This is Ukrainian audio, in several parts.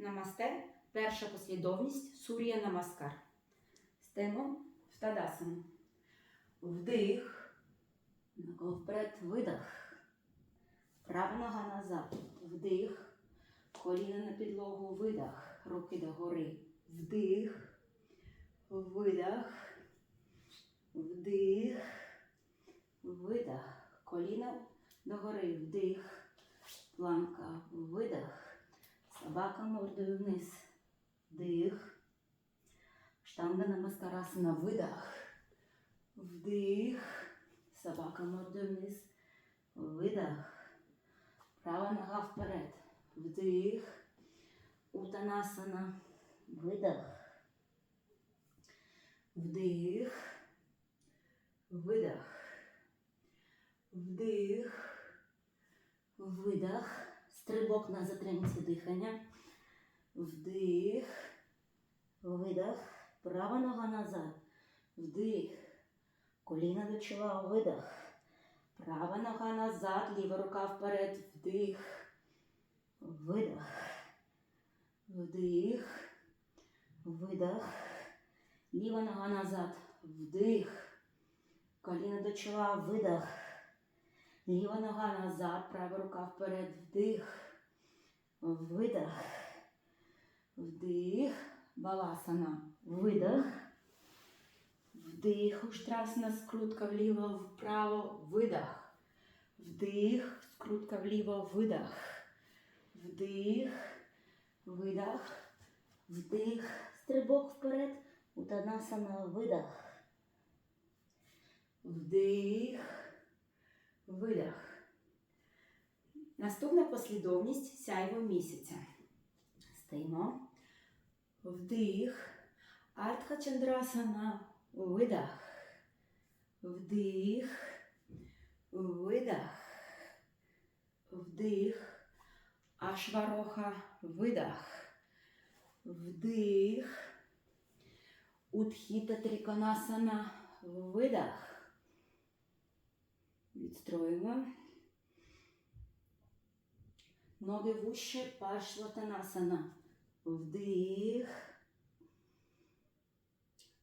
Намасте. Перша послідовність Сур'я Намаскар. Стемо в Тадасану. Вдих. Нога вперед. Права нога назад. Вдих. Коліна на підлогу, видих. Руки догори. Вдих. Видих. Вдих. Видих. Коліна догори. Вдих. Планка. Видих. Собака мордою вниз. Вдих. Штанга намаскарасана. Видих. Вдих. Собака мордою вниз. Видих. Права нога вперед. Вдих. Утанасана. Видих. Вдих. Видих. Вдих. Видих. Стрибок на затримці дихання. Вдих. Видих. Права нога назад. Вдих. Коліна до чола. Видих. Права нога назад. Ліва рука вперед. Вдих. Видих. Вдих. Видих. Ліва нога назад. Вдих. Коліна до чола. Видих. Ліва нога назад. Права рука вперед. Вдих. Видих. Вдих. Баласана. Видих. Вдих. Уштрасна. Скрутка вліво, вправо. Видих. Вдих. Скрутка вліво. Видих. Вдих. Видих. Вдих. Стрибок вперед. Утанасана. Видих. Вдих. Видих. Наступна послідовність сяйво місяця. Стоїмо. Вдих. Артха Чандрасана. Видих. Вдих. Видих. Вдих. Ашвароха. Видих. Вдих. Утхіта Триконасана. Видих. Відстроїмо. Ноги вуще, пашлатанасана. Вдих.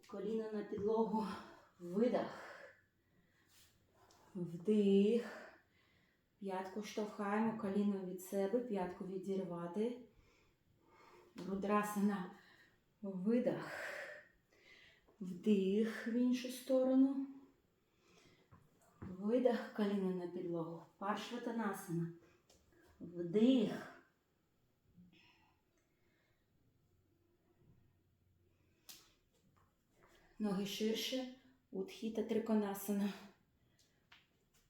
Коліна на підлогу. Видих. Вдих. П'ятку штовхаємо, коліно від себе, п'ятку відірвати. Рудрасана. Видих. Вдих в іншу сторону. Видих коліно на підлогу. Паршватанасана. Вдих. Ноги ширше. Утхіта триконасана.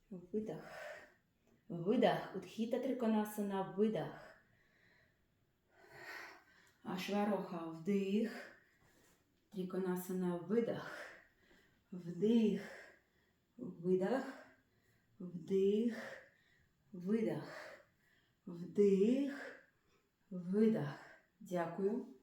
Видих. Видих. Утхіта триконасана. Видих. Ашвароха. Вдих. Триконасана. Видих. Вдих. Видих. Вдих. Видих. Вдих. Видих. Дякую.